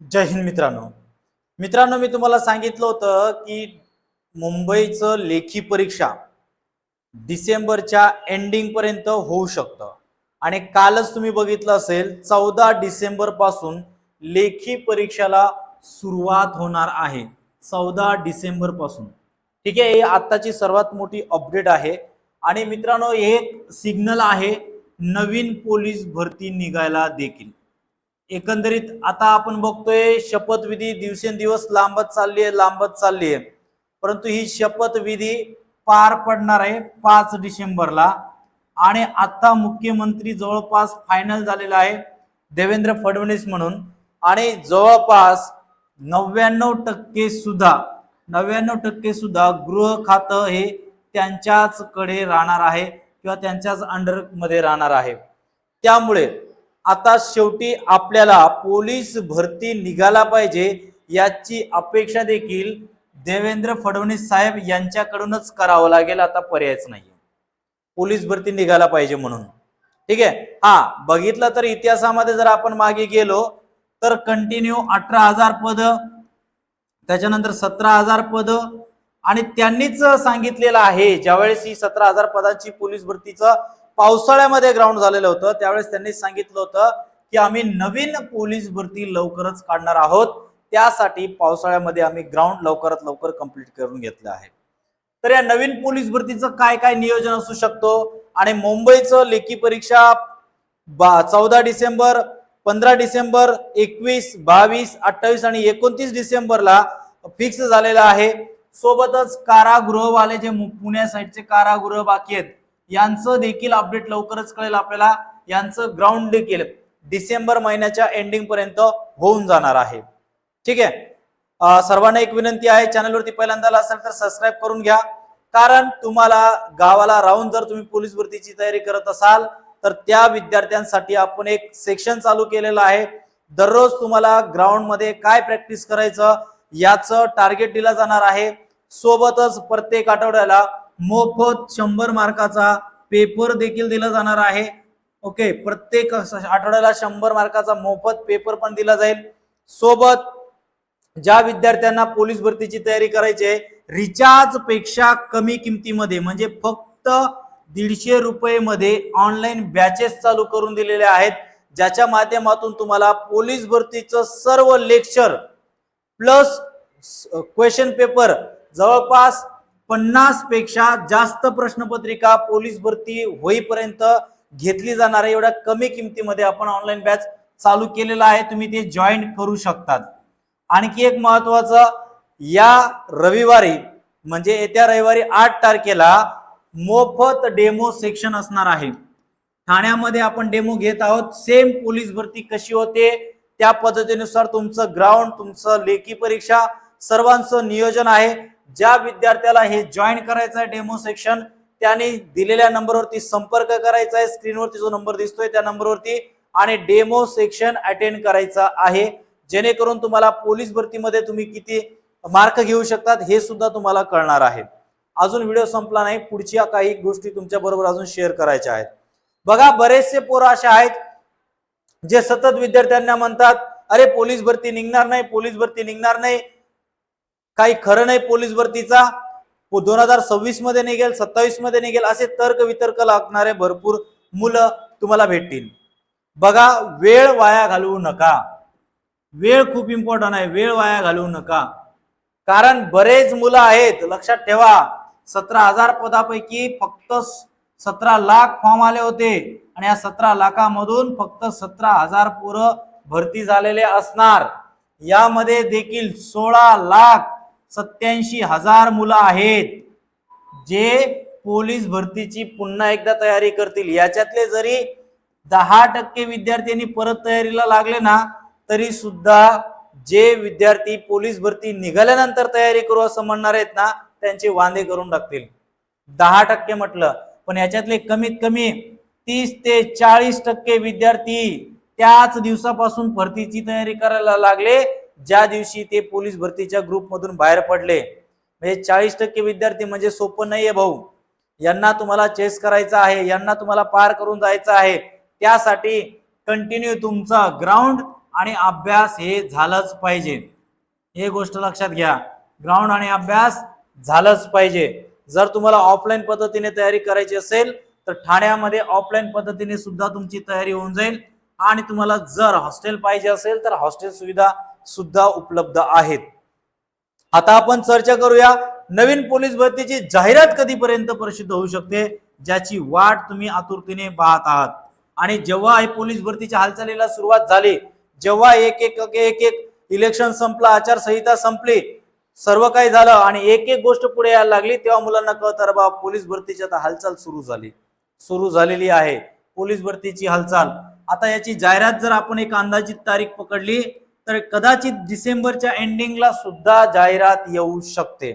जय हिंद मित्रांनो. मित्रांनो मी तुम्हाला सांगितलं होतं की मुंबईचं लेखी परीक्षा डिसेंबरच्या एंडिंग पर्यंत होऊ शकतं. आणि कालच तुम्ही बघितलं असेल चौदा डिसेंबरपासून लेखी परीक्षेला सुरुवात होणार आहे. चौदा डिसेंबरपासून. ठीक आहे ही आत्ताची सर्वात मोठी अपडेट आहे. आणि मित्रांनो हे एक सिग्नल आहे नवीन पोलीस भरती निघायला देखील. एकंदरीत आता आपण बघतोय शपथविधी दिवसेंदिवस लांबत चालली आहे लांबत चालली आहे परंतु ही शपथविधी पार पडणार आहे पाच डिसेंबरला. आणि आता मुख्यमंत्री जवळपास फायनल झालेला आहे देवेंद्र फडणवीस म्हणून. आणि जवळपास नव्याण्णव टक्के सुद्धा नव्याण्णव टक्के सुद्धा गृह खातं हे त्यांच्याच कडे राहणार आहे किंवा त्यांच्याच अंडरमध्ये राहणार आहे. त्यामुळे आता शेवटी आपल्याला पोलीस भरती निघाला पाहिजे याची अपेक्षा देखील देवेंद्र फडणवीस साहेब यांच्याकडूनच करावं लागेल. आता पर्यायच नाही पोलीस भरती निघाला पाहिजे म्हणून. ठीक आहे? हा बघितलं तर इतिहासामध्ये जर आपण मागे गेलो तर कंटिन्यू अठरा हजार पद त्याच्यानंतर सतरा हजार पद आणि त्यांनीच सांगितलेलं आहे ज्यावेळेस ही सतरा हजार पदांची पोलीस भरतीचं पावसाळ्यामध्ये ग्राउंड झालेलं होतं. त्यावेळेस त्यांनी सांगितलं होतं की आम्ही नवीन पोलीस भरती लवकरच काढणार आहोत. त्यासाठी पावसाळ्यामध्ये आम्ही ग्राउंड लवकरात लवकर कंप्लीट करून घेतलं आहे. तर या नवीन पोलीस भरतीचं काय काय नियोजन असू शकतो? आणि मुंबईचं लेखी परीक्षा बा चौदा डिसेंबर पंधरा डिसेंबर एकवीस बावीस अठ्ठावीस आणि एकोणतीस डिसेंबरला फिक्स झालेला आहे. सोबतच कारागृहवाले जे पुण्या साईडचे कारागृह बाकी आहेत यांचं देखील अपडेट लवकरच कळेल आपल्याला. यांचं ग्राउंड देखील डिसेंबर महिन्याच्या एंडिंग पर्यंत होऊन जाणार आहे. ठीक आहे? सर्वांना एक विनंती आहे चॅनलवरती पहिल्यांदा आला असेल तर सबस्क्राईब करून घ्या. कारण तुम्हाला गावाला राहून जर तुम्ही पोलीस भरतीची तयारी करत असाल तर त्या विद्यार्थ्यांसाठी आपण एक सेक्शन चालू केलेलं आहे. दररोज तुम्हाला ग्राउंडमध्ये काय प्रॅक्टिस करायचं याचं टार्गेट दिलं जाणार आहे. सोबतच प्रत्येक आठवड्याला मोफत शंभर मार्काचा पेपर देखील दिला जाणार आहे. ओके प्रत्येक आठवड्याला शंभर मार्काचा मोफत पेपर पण दिला जाईल. सोबत ज्या विद्यार्थ्यांना पोलीस भरतीची तयारी करायची आहे रिचार्जपेक्षा कमी किमतीमध्ये म्हणजे फक्त दीडशे रुपये मध्ये ऑनलाईन बॅचेस चालू करून दिलेले आहेत. ज्याच्या माध्यमातून तुम्हाला पोलीस भरतीचं सर्व लेक्चर प्लस क्वेश्चन पेपर जवळपास पन्नासपेक्षा जास्त प्रश्नपत्रिका पोलीस भरती होईपर्यंत घेतली जाणार आहे. एवढ्या कमी किमतीमध्ये आपण ऑनलाईन बॅच चालू केलेला आहे. तुम्ही ते जॉईन करू शकतात. आणखी एक महत्वाचं या रविवारी म्हणजे येत्या रविवारी आठ तारखेला मोफत डेमो सेक्शन असणार आहे. ठाण्यामध्ये आपण डेमो घेत आहोत. सेम पोलीस भरती कशी होते? त्या पद्धतीनुसार तुमचं ग्राउंड तुमचं लेखी परीक्षा सर्वांचं नियोजन आहे. ज्या विद्यार्थ्याला हे जॉईन करायचं आहे डेमो सेक्शन त्याने दिलेल्या नंबरवरती संपर्क करायचा आहे. स्क्रीनवरती जो नंबर दिसतोय त्या नंबरवरती आणि डेमो सेक्शन अटेंड करायचा आहे. जेणेकरून तुम्हाला पोलीस भरतीमध्ये तुम्ही किती मार्क घेऊ शकतात हे सुद्धा तुम्हाला कळणार आहे. अजून व्हिडिओ संपला नाही. पुढच्या काही गोष्टी तुमच्या बरोबर अजून शेअर करायच्या आहेत. बघा बरेचसे पोरं असे आहेत जे सतत विद्यार्थ्यांना म्हणतात अरे पोलीस भरती निघणार नाही पोलीस भरती निघणार नाही. काही खरं नाही पोलीस भरतीचा. दोन हजार सव्वीसमध्ये निघेल सत्तावीसमध्ये निघेल असे तर्क वितर्क लागणारे भरपूर मुलं तुम्हाला भेटतील. बघा वेळ वाया घालवू नका. वेळ खूप इम्पॉर्टंट आहे. वेळ वाया घालवू नका. कारण बरेच मुलं आहेत लक्षात ठेवा सतरा हजार पदापैकी फक्त सतरा लाख फॉर्म आले होते. आणि या सतरा लाखामधून फक्त सतरा हजार पोरं भरती झालेले असणार. यामध्ये देखील सोळा लाख सत्याऐंशी हजार मुलं आहेत जे पोलीस भरतीची पुन्हा एकदा तयारी करतील. याच्यातले जरी दहा टक्के विद्यार्थ्यांनी परत तयारीला लागले ना तरी सुद्धा जे विद्यार्थी पोलीस भरती निघाल्यानंतर तयारी करू असं म्हणणार आहेत ना त्यांचे वांदे करून टाकतील. दहा टक्के म्हटलं पण याच्यातले कमीत कमी तीस ते चाळीस टक्के विद्यार्थी त्याच दिवसापासून भरतीची तयारी करायला लागले ज्या दिवशी ते पोलीस भरतीच्या ग्रुपमधून बाहेर पडले म्हणजे चाळीस टक्के विद्यार्थी म्हणजे सोपं नाहीये भाऊ. यांना तुम्हाला चेस करायचं आहे यांना तुम्हाला पार करून जायचं आहे. त्यासाठी कंटिन्यू तुमचा ग्राउंड आणि अभ्यास हे झालंच पाहिजे. हे गोष्ट लक्षात घ्या. ग्राउंड आणि अभ्यास झालंच पाहिजे. जर तुम्हाला ऑफलाईन पद्धतीने तयारी करायची असेल तर ठाण्यामध्ये ऑफलाईन पद्धतीने सुद्धा तुमची तयारी होऊन जाईल. आणि तुम्हाला जर हॉस्टेल पाहिजे असेल तर हॉस्टेल सुविधा सुद्धा उपलब्ध आहेत. आता आपण चर्चा करूया नवीन पोलीस भरतीची जाहिरात कधीपर्यंत प्रसिद्ध होऊ शकते ज्याची वाट तुम्ही आतुरतेने पाहत आहात. आणि जेव्हा हे पोलीस भरतीच्या हालचालीला सुरुवात झाली जेव्हा एक एक एक एक इलेक्शन संपला आचारसंहिता संपली सर्व काही झालं आणि एक एक गोष्ट पुढे यायला लागली तेव्हा मुलांना कळत अरे बाबा पोलीस भरतीची आता हालचाल सुरू झाली. सुरू झालेली आहे. पोलीस भरतीची हालचाल. आता याची जाहिरात जर आपण एक अंदाजित तारीख पकडली तर कदाचित डिसेंबरच्या एंडिंगला सुद्धा जाहिरात येऊ शकते.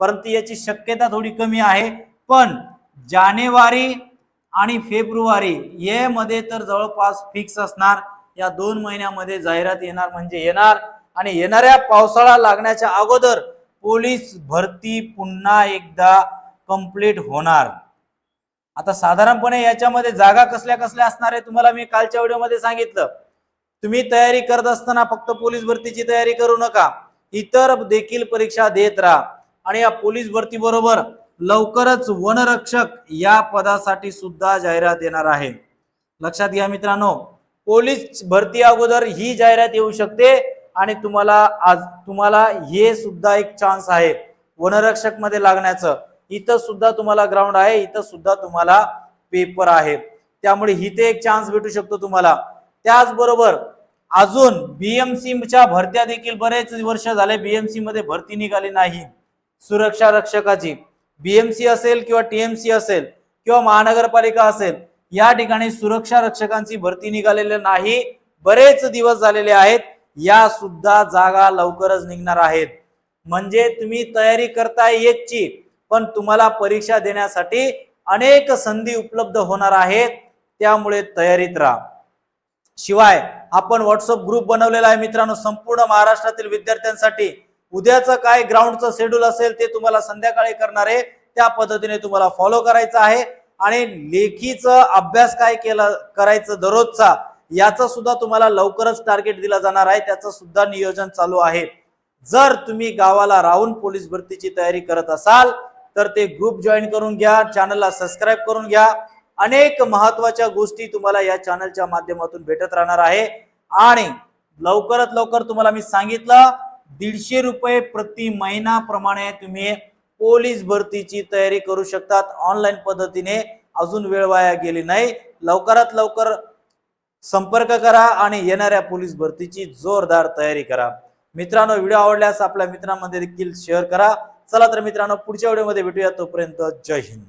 परंतु याची शक्यता थोडी कमी आहे. पण जानेवारी आणि फेब्रुवारी ये मध्ये तर जवळपास फिक्स असणार. या दोन महिन्यामध्ये जाहिरात येणार म्हणजे येणार. आणि येणाऱ्या पावसाळा लागण्याच्या अगोदर पोलीस भरती पुन्हा एकदा कंप्लीट होणार. आता साधारणपणे याच्यामध्ये जागा कसल्या कसल्या असणार आहे तुम्हाला मी कालच्या व्हिडिओमध्ये सांगितलं. तुम्ही तयारी करत असताना फक्त पोलीस भरतीची तयारी करू नका इतर देखील परीक्षा देत राहा. आणि या पोलीस भरती बरोबर लवकरच वनरक्षक या पदासाठी सुद्धा जाहिरात येणार आहे. लक्षात घ्या मित्रांनो पोलीस भरती अगोदर ही जाहिरात येऊ शकते आणि तुम्हाला आज तुम्हाला हे सुद्धा एक चान्स आहे वनरक्षकमध्ये लागण्याचं. इथं सुद्धा तुम्हाला ग्राउंड आहे इथं सुद्धा तुम्हाला पेपर आहे. त्यामुळे इथे एक चान्स भेटू शकतो तुम्हाला. त्याचबरोबर अजून बीएमसीच्या भरत्या देखील बरेच वर्ष झाले बीएमसी मध्ये भरती निघाली नाही. सुरक्षा रक्षकाची. बीएमसी असेल किंवा टीएमसी असेल किंवा महानगरपालिका असेल या ठिकाणी सुरक्षा रक्षकांची भरती निघालेली नाही. बरेच दिवस झालेले आहेत या सुद्धा जागा लवकरच निघणार आहेत. म्हणजे तुम्ही तयारी करताय एकची पण तुम्हाला परीक्षा देण्यासाठी अनेक संधी उपलब्ध होणार आहेत. त्यामुळे तयारीत राहा. शिवाय आपण व्हॉट्सअप ग्रुप बनवलेला आहे मित्रांनो संपूर्ण महाराष्ट्रातील विद्यार्थ्यांसाठी. उद्याचं काय ग्राउंडचं शेड्यूल असेल ते तुम्हाला संध्याकाळी करणार आहे. त्या पद्धतीने तुम्हाला फॉलो करायचं आहे. आणि लेखीचं अभ्यास काय केला करायचं दररोजचा याचा सुद्धा तुम्हाला लवकरच टार्गेट दिला जाणार आहे. त्याचं सुद्धा नियोजन चालू आहे. जर तुम्ही गावाला राहून पोलीस भरतीची तयारी करत असाल तर ते ग्रुप जॉईन करून घ्या. चॅनलला सबस्क्राईब करून घ्या. अनेक महत्त्वाच्या गोष्टी तुम्हाला या चॅनलच्या माध्यमातून भेटत राहणार आहे. आणि लवकरात लवकर तुम्हाला मी सांगितलं दीडशे रुपये प्रति महिना प्रमाणे तुम्ही पोलीस भरतीची तयारी करू शकतात ऑनलाईन पद्धतीने. अजून वेळ वाया गेली नाही. लवकरात लवकर संपर्क करा आणि येणाऱ्या पोलीस भरतीची जोरदार तयारी करा. मित्रांनो व्हिडिओ आवडल्यास आपल्या मित्रांमध्ये देखील शेअर करा. चला तर मित्रांनो पुढच्या व्हिडिओमध्ये भेटूया. तोपर्यंत जय हिंद.